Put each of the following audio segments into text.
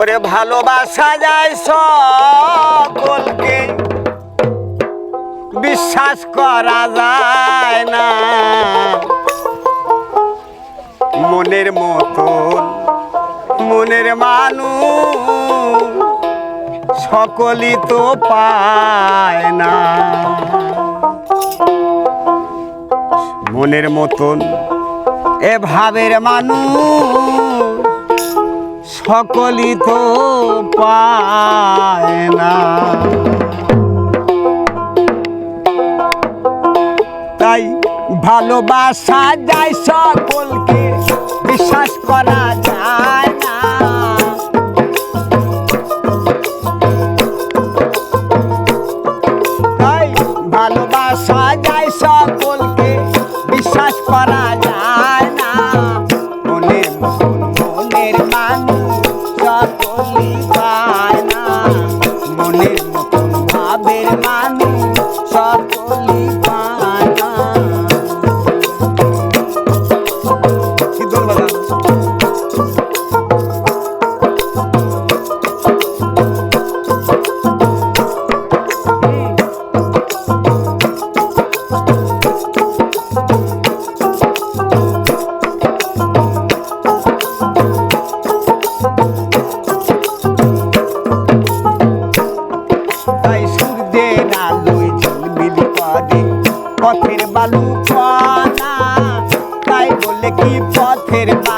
ওরে ভালোবাসা যায় সকলকে। বিশ্বাস করা যায় না। মনের মতন, মনের মানুষ সকলই তো পায় না। মনের মতন এ ভাবের মানুষ সকলই তো পায় না। তাই ভালোবাসা যায় সকলকে বিশ্বাস করা যায়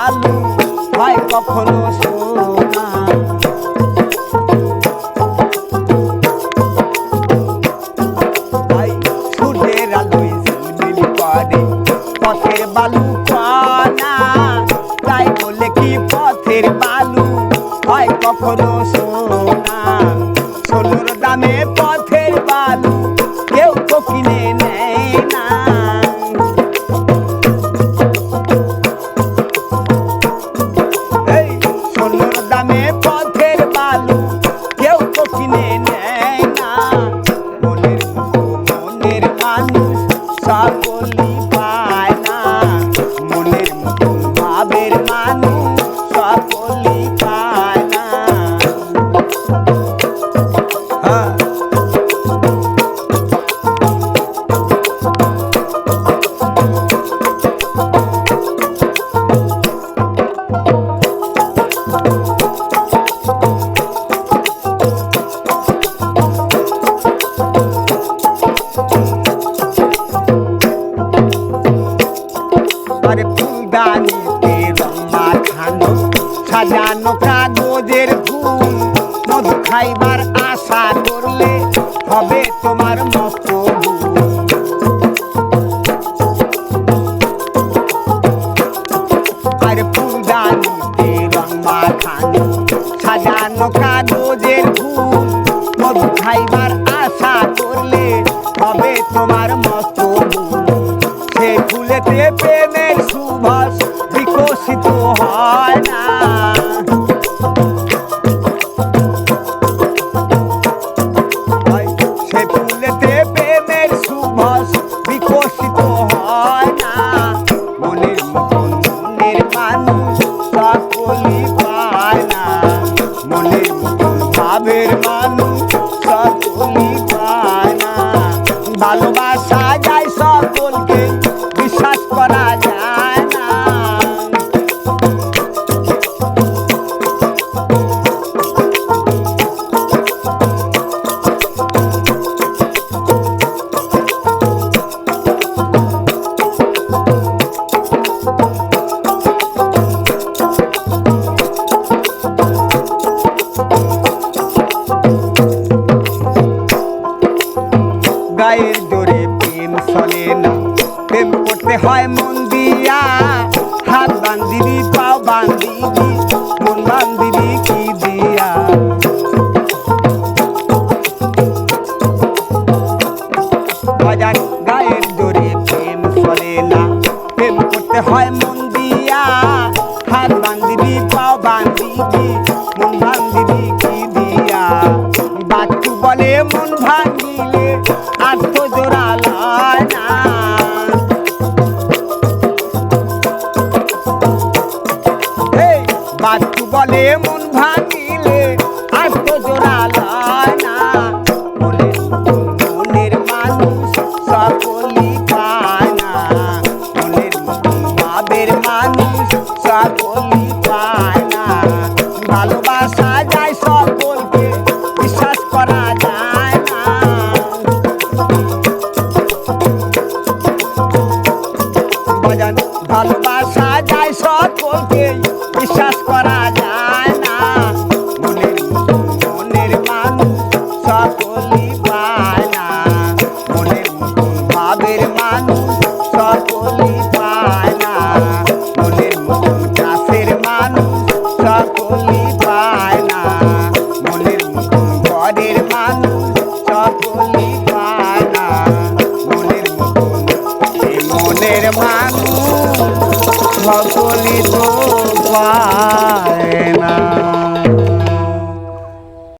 বালু হয় কখনো সোনা। তাই সূর্যের আলোয় ঝিলমিল করে পথের বালু কণা তাই বলে কি পথের বালু কখনো সোনা? সোনার দামে পথের বালু কেউ তো কিনে ভাবের সকলি সকলই খাইবার আশা করলে হবে তোমার মতো আর ফুলদানিতে রং মাখানো সাজানো কাগজের ফুল, মধু খাইবার আশা করলে হবে তোমার মতো সে ফুলেতে প্রেমের ফুলেতে প্রেমের সুভাষ, বিকশিত হয় না। মনের মতন মনের মানুষ না। মনের মতন ভাবের না। ভালোবাসা গায়ের জোরে প্রেম চলে না। প্রেম করতে হয় মন দিয়া। হাত বান্ধিবি, পাও বান্ধিবি, মন বান্ধিবি কি দিয়া? মজার গায়ের জোরে প্রেম চলে না। প্রেম করতে হয় মন দিয়া। হাত বান্ধিবি, পাও বান্ধিবি, মন বান্ধিবি কি দিয়া? বাচ্চু বলে মন সকলই মানুষ সকলি তো পা